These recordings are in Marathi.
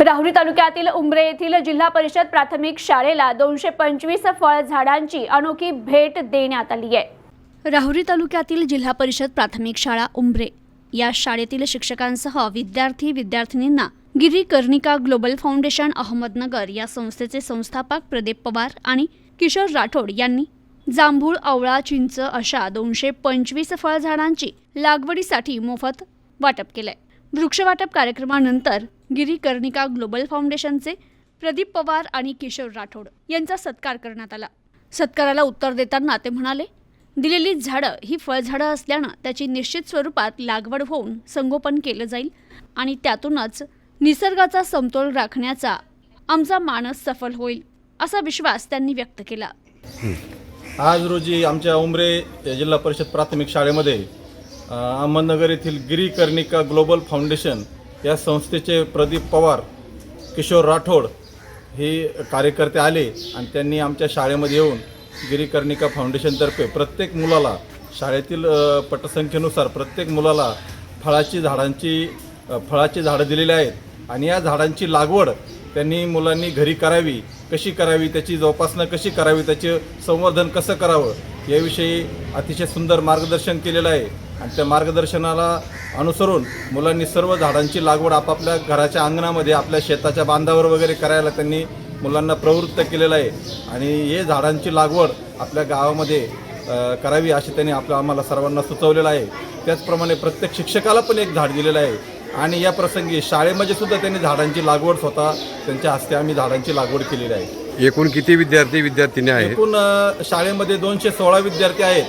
राहुरी तालुक्यातील उमरे येथील जिल्हा परिषद प्राथमिक शाळेला दोनशे पंचवीस फळ झाडांची अनोखी भेट देण्यात आली आहे. राहुरी तालुक्यातील जिल्हा परिषद प्राथमिक शाळा उमरे या शाळेतील शिक्षकांसह विद्यार्थी विद्यार्थिनींना गिरी कर्णिका ग्लोबल फाउंडेशन अहमदनगर या संस्थेचे संस्थापक प्रदीप पवार आणि किशोर राठोड यांनी जांभूळ आवळा चिंच अशा दोनशे पंचवीस फळझाडांची लागवडीसाठी मोफत वाटप केलंय. वृक्षवाटप कार्यक्रमानंतर गिरीकर्णिका ग्लोबल फाउंडेशनचे प्रदीप पवार आणि किशोर राठोड यांचा सत्कार करण्यात आला. सत्काराला उत्तर देताना ते म्हणाले दिलेली झाडं ही फळझाडं असल्यानं त्याची निश्चित स्वरूपात लागवड होऊन संगोपन केलं जाईल आणि त्यातूनच निसर्गाचा समतोल राखण्याचा आमचा मानस सफल होईल असा विश्वास त्यांनी व्यक्त केला. आज रोजी आमच्या उमरे जिल्हा परिषद प्राथमिक शाळेमध्ये अहमदनगर येथील गिरीकर्णिका ग्लोबल फाउंडेशन या संस्थेचे प्रदीप पवार किशोर राठोड हे कार्यकर्ते आले आणि त्यांनी आमच्या शाळेमध्ये येऊन गिरीकर्णिका फाउंडेशनतर्फे प्रत्येक मुलाला शाळेतील पटसंख्येनुसार प्रत्येक मुलाला फळाची झाडांची फळाची झाडं दिलेली आहेत आणि या झाडांची लागवड त्यांनी मुलांनी घरी करावी कशी करावी त्याची जोपासना कशी करावी त्याचे संवर्धन कसं करावं याविषयी अतिशय सुंदर मार्गदर्शन केलेलं आहे. आणि त्या मार्गदर्शनाला अनुसरून मुलांनी सर्व झाडांची लागवड आपापल्या घराच्या अंगणामध्ये आपल्या शेताच्या बांधावर वगैरे करायला त्यांनी मुलांना प्रवृत्त केलेलं आहे. आणि हे झाडांची लागवड आपल्या गावामध्ये करावी अशी त्यांनी आपल्या आम्हाला सर्वांना सुचवलेलं आहे. त्याचप्रमाणे प्रत्येक शिक्षकाला पण एक झाड दिलेलं आहे. आणि या प्रसंगी शाळेमध्ये सुद्धा त्यांनी झाडांची लागवड स्वतः त्यांच्या हस्ते आम्ही झाडांची लागवड केलेली आहे. एकूण किती विद्यार्थी विद्यार्थिनी आहेत? एकूण शाळेमध्ये दोनशे सोळा विद्यार्थी आहेत.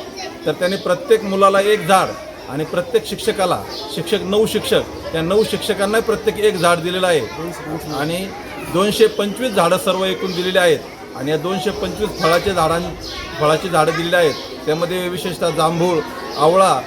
तर त्यांनी प्रत्येक मुलाला एक झाड आणि प्रत्येक शिक्षकाला शिक्षक नऊ शिक्षक या नऊ शिक्षकांना प्रत्येक एक झाड दिलेलं आहे. आणि दोनशे पंचवीस झाडं सर्व एकूण दिलेली आहेत. आणि या दोनशे पंचवीस फळाचे झाडां फळाची झाडं दिलेली आहेत. त्यामध्ये विशेषतः जांभूळ आवळा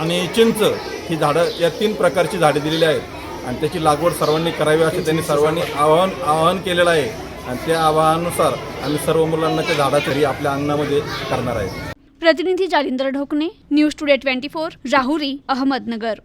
आणि चिंच ही झाडं या तीन प्रकारची झाडे दिलेली आहेत. आणि त्याची लागवड सर्वांनी करावी असे त्यांनी सर्वांनी आवाहन आवाहन केलेलं आहे. आणि त्या आवाहनानुसार आम्ही सर्व मुलांना त्या झाडातरी आपल्या अंगणामध्ये करणार आहे. प्रतिनिधी Jalindar Dhokane news today twenty four Rahuri Ahmednagar.